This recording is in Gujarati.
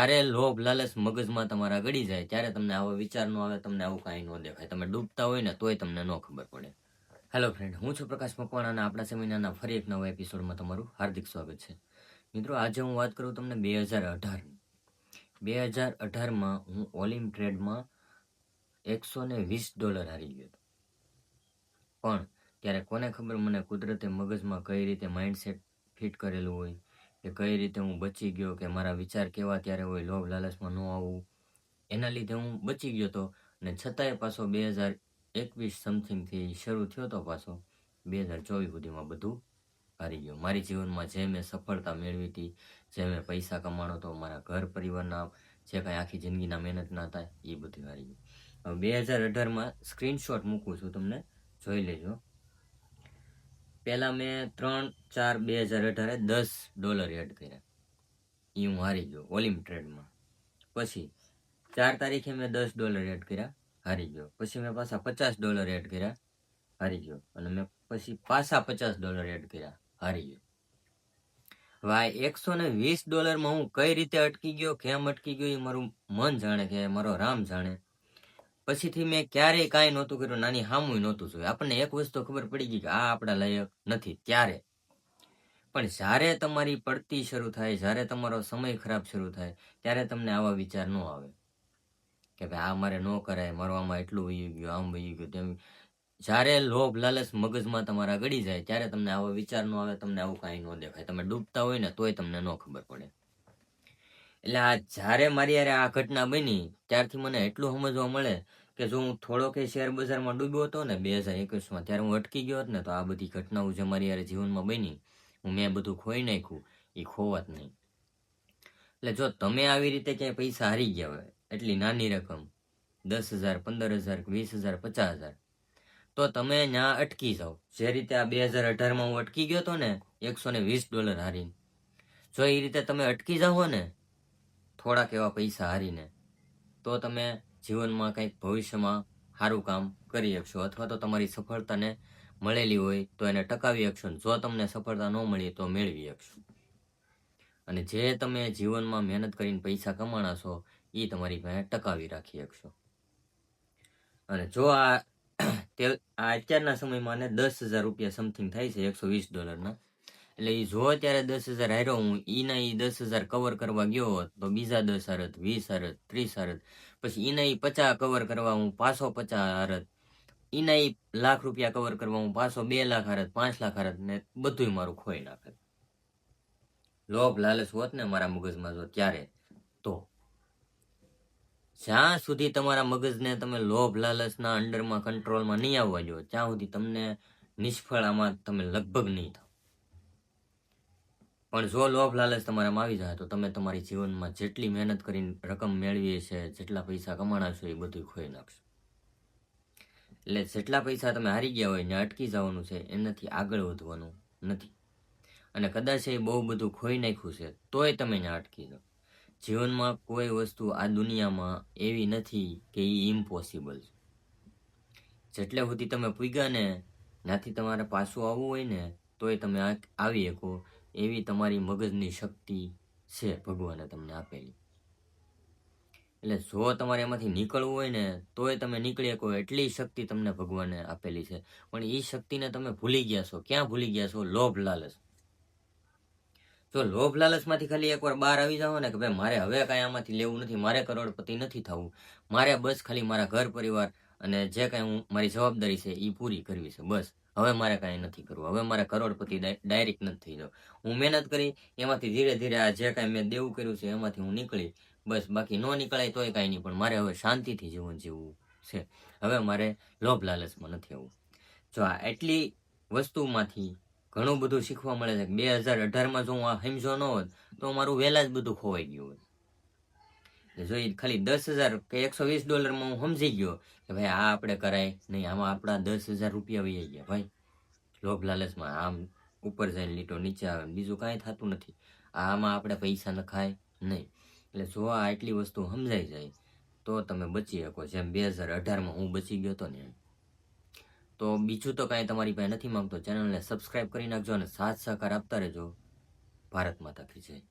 જ્યારે લોભ લાલચ મગજમાં તમારા ગળી જાય, ત્યારે તમને આવો વિચાર ન આવે, તમને આવું કાંઈ ન દેખાય. તમે ડૂબતા હોય ને તોય તમને ન ખબર પડે. હેલો ફ્રેન્ડ હું છું પ્રકાશ મકવાણા અને આપણા સેમિનારના ફરી એક નવા એપિસોડમાં તમારું હાર્દિક સ્વાગત છે. મિત્રો, આજે હું વાત કરું તમને બે હજાર અઢાર બે હજાર અઢારમાં હું ઓલિમ ટ્રેડમાં એકસો ને વીસ ડોલર હારી ગયો હતો. પણ ત્યારે કોને ખબર મને કુદરતે મગજમાં કઈ રીતે માઇન્ડસેટ ફિટ કરેલું હોય કે કઈ રીતે હું બચી ગયો કે મારા વિચાર કેવા ત્યારે હોય, લોભ લાલચમાં ન આવવું. એના લીધે હું બચી ગયો હતો અને છતાંય પાછો બે હજાર એકવીસ સમથિંગથી શરૂ થયો હતો પાછો બે હજાર ચોવીસ સુધીમાં બધું હારી ગયો. મારી જીવનમાં જે મેં સફળતા મેળવી હતી, જે મેં પૈસા કમાણો હતો મારા ઘર પરિવારના, જે કાંઈ આખી જિંદગીના મહેનત ના થાય, એ બધું હારી ગયું. બે હજાર અઢારમાં સ્ક્રીનશોટ મૂકું છું, તમને જોઈ લેજો. પહેલાં મેં ત્રણ, ચાર, બે હજાર અઢારે દસ ડોલર એડ કર્યા. એ હું હારી ગયો, ઓલિમ ટ્રેડમાં. પછી ચાર તારીખે મેં દસ ડોલર એડ કર્યા, હારી ગયો. પછી મેં પાછા પચાસ ડોલર એડ કર્યા, હારી ગયો. અને મેં પછી પાછા પચાસ ડોલર એડ કર્યા, હારી ગયો. ભાઈ એકસો ને વીસ ડોલરમાં હું કઈ રીતે અટકી ગયો, કેમ અટકી ગયો એ મારું મન જાણે કે મારો રામ જાણે. પછીથી મેં ક્યારેય કાંઈ નહોતું કર્યું, નાની હામું નહોતું જોયું. આપણને એક વસ્તુ ખબર પડી ગઈ કે આ આપણા લાયક નથી ત્યારે પણ જ્યારે તમારી પડતી શરૂ થાય, જ્યારે તમારો સમય ખરાબ શરૂ થાય, ત્યારે તમને આવા વિચાર ન આવે કે ભાઈ, આ મારે ન કરાય, મરવામાં એટલું વયું ગયું, આમ વયું ગયું, તેમ. જ્યારે લોભ, લાલચ મગજમાં તમારા ગળી જાય, ત્યારે તમને આવો વિચાર ન આવે, તમને આવું કાંઈ ન દેખાય. તમે ડૂબતા હોય ને, તોય તમને ન ખબર પડે. એટલે આ જ્યારે મારી યારે આ ઘટના બની, ત્યારથી મને એટલું સમજવા મળે કે જો હું થોડો કે શેર બજારમાં ડૂબ્યો હતો ને બે હજાર એકવીસમાં, ત્યારે હું અટકી ગયો હતો ને, તો આ બધી ઘટનાઓ જે મારી યાર જીવનમાં બની, હું મેં બધું ખોઈ નાખ્યું એ ખોવાત નહીં. એટલે જો તમે આવી રીતે ક્યાંય પૈસા હારી ગયા હોય, એટલી નાની રકમ, દસ હજાર, પંદર હજાર વીસ હજાર, પચાસ હજાર, તો તમે ત્યાં અટકી જાઓ. જે રીતે આ બે હજાર અઢારમાં હું અટકી ગયો હતો ને, એકસો ને વીસ ડોલર હારીને. જો એ રીતે તમે અટકી જાઓ ને, થોડાક એવા પૈસા હારીને, તો તમે જીવનમાં કંઈક ભવિષ્યમાં સારું કામ કરી શકશો અથવા તો તમારી સફળતાને મળેલી હોય તો એને ટકાવી શકશો જો તમને સફળતા ન મળી તો મેળવી શકશો. અને જે તમે જીવનમાં મહેનત કરીને પૈસા કમાણા છો એ તમારી પાસે ટકાવી રાખી શકશો. અને જો આ અત્યારના સમયમાં દસ હજાર રૂપિયા સમથિંગ થાય છે, એકસો વીસ ડોલરના એટલે એ જો ત્યારે દસ હજાર હાર્યો હું એના એ દસ હજાર કવર કરવા ગયો હોત, તો બીજા દસ હરત, વીસ હરત, ત્રીસ હરત, પછી એના એ પચાસ કવર કરવા, હું પાછો પચાસ હરત એના એ લાખ રૂપિયા કવર કરવા, હું પાછો બે લાખ હરત, પાંચ લાખ હરત, ને બધુંય મારું ખોઈ નાખે. લોભ લાલચ હોત ને મારા મગજમાં જો ત્યારે, તો. જ્યાં સુધી તમારા મગજને તમે લોભ લાલચના અંડરમાં કંટ્રોલમાં નહીં આવવા જો ત્યાં સુધી તમને નિષ્ફળ આમાં તમે લગભગ નહીં થાવ. પણ જો લોભ લાલચ તમારામાં આવી જાય તો તમે તમારી જીવનમાં જેટલી મહેનત કરીને રકમ મેળવીએ છે, જેટલા પૈસા કમાણા છો એ બધું ખોઈ નાખશો. એટલે જેટલા પૈસા તમે હારી ગયા હોય ને અટકી જવાનું છે, એનાથી આગળ વધવાનું નથી. અને કદાચ એ બહુ બધું ખોઈ નાખ્યું છે, તોય તમે ને અટકી જાઓ. જીવનમાં કોઈ વસ્તુ આ દુનિયામાં એવી નથી કે એ ઇમ્પોસિબલ છે. જેટલે સુધી તમે પૂગ્યા ને ત્યાંથી તમારે પાછું આવવું હોય ને, તોય તમે આવી શકો. એવી તમારી મગજની શક્તિ છે ભગવાને તમને આપેલી. એટલે જો તમારે એમાંથી નીકળવું હોય ને, તોય તમે નીકળી શકો, એટલી શક્તિ તમને ભગવાને આપેલી છે. પણ એ શક્તિને તમે ભૂલી ગયા છો. ક્યાં ભૂલી ગયા છો? લોભ લાલચ. જો લોભ લાલચમાંથી ખાલી એકવાર બહાર આવી જાઓ ને કે ભાઈ મારે હવે કાંઈ આમાંથી લેવું નથી, મારે કરોડપતિ નથી થવું. મારે બસ ખાલી મારા ઘર પરિવાર અને જે કાંઈ હું, મારી જવાબદારી છે એ પૂરી કરવી છે, બસ. હવે મારે કાંઈ નથી કરવું. હવે મારે કરોડપતિ ડાયરેક્ટ નથી થઈ જાવ હું મહેનત કરી, એમાંથી ધીરે ધીરે આ જે કાંઈ મેં દેવું કર્યું છે એમાંથી હું નીકળી. બસ, બાકી ન નીકળાય તોય કાંઈ નહીં, પણ મારે હવે શાંતિથી જીવન જીવવું છે. હવે મારે લોભ લાલચમાં નથી આવવું. જો આ એટલી વસ્તુમાંથી ઘણું બધું શીખવા મળે છે બે હજાર અઢારમાં જો હું આ સમજો ન હોત, તો મારું વહેલા જ બધું ખોવાઈ ગયું હોત. જો ઈ ખાલી દસ હજાર કે એકસો વીસ ડોલરમાં હું સમજી ગયો કે ભાઈ આ આપણે કરાય નહીં, આમાં આપણા દસ હજાર રૂપિયા વહી ગયા ભાઈ. લોભ લાલચમાં આમ ઉપર જાય લીટો, નીચે આવે, બીજું કાંઈ થતું નથી. આમાં આપણે પૈસા નખાય નહીં. એટલે જો આ એટલી વસ્તુ સમજાઈ જાય, તો તમે બચી શકો. જેમ બે હજાર અઢારમાં હું બચી ગયો હતો ને તો બીજું તો કાંઈ તમારી પાસે નથી માંગતો. ચેનલને સબસ્ક્રાઈબ કરી નાખજો અને સાથ સહકાર આપતા રહેજો. ભારત માતા જય.